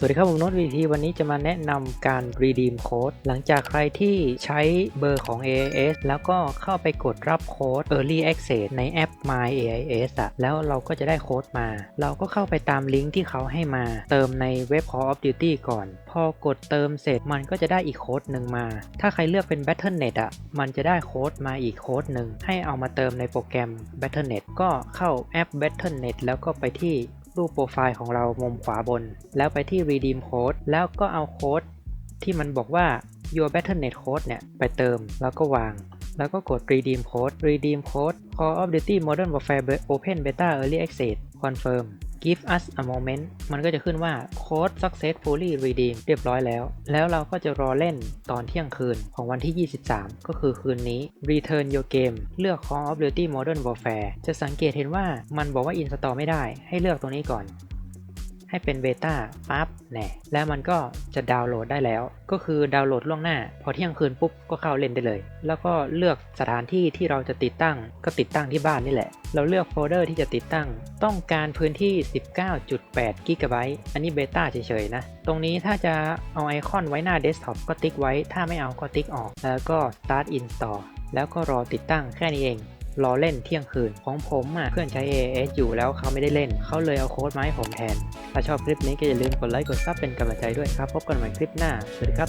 สวัสดีครับผมโน้ตวีทีวันนี้จะมาแนะนำการ redeem code หลังจากใครที่ใช้เบอร์ของ AIS แล้วก็เข้าไปกดรับโค้ด Early Access ในแอป My AIS อะแล้วเราก็จะได้โค้ดมา เราก็เข้าไปตามลิงก์ที่เขาให้มา เติมในเว็บ Call of Duty ก่อน พอกดเติมเสร็จมันก็จะได้อีกโค้ดหนึ่งมา ถ้าใครเลือกเป็น Battle.net อะมันจะได้โค้ดมาอีกโค้ดหนึ่งให้เอามาเติมในโปรแกรม Battle.net ก็เข้าแอป Battle.net แล้วก็ไปที่ รูปโปรไฟล์ของเรามุมขวาบน แล้วไปที่ redeem code แล้วก็เอาโค้ดที่มันบอกว่า your battle.net code เนี่ย ไปเติมแล้วก็วาง แล้วก็กด redeem code redeem code Call of Duty Modern Warfare Open Beta Early Access Confirm Give us a moment มันก็จะขึ้นว่า Code successfully redeem เรียบร้อยแล้ว แล้วเราก็จะรอเล่นตอนเที่ยงคืนของวันที่ 23 ก็คือคืนนี้ Return your game เลือก Call of Duty Modern Warfare จะสังเกตเห็นว่ามันบอกว่า install ไม่ได้ ให้เลือกตรงนี้ก่อน ให้เป็นเบต้าปั๊บแน่แล้วมันก็จะดาวน์โหลดได้แล้ว ก็คือดาวน์โหลดล่วงหน้า พอเที่ยงคืนปุ๊บก็เข้าเล่นได้เลย แล้วก็เลือกสถานที่ที่เราจะติดตั้งก็ติดตั้งที่บ้านนี่แหละ เราเลือกโฟลเดอร์ที่จะติดตั้ง ต้องการพื้นที่ 19.8 กิกะไบต์อันนี้เบต้าเฉยๆนะ ตรงนี้ถ้าจะเอาไอคอนไว้หน้าเดสก์ท็อปก็ติ๊กไว้ ถ้าไม่เอาก็ติ๊กออก แล้วก็ start install แล้วก็รอติดตั้งแค่นี้เองรอเล่นเที่ยงคืนของผมอะเพื่อนใช้ AS อยู่แล้วเขาไม่ได้เล่น เขาเลยเอาโค้ดมาให้ผมแทน ถ้าชอบคลิปนี้ก็อย่าลืมกดไลค์กดซับเป็นกำลังใจด้วยครับ พบกันใหม่คลิปหน้า สวัสดีครับ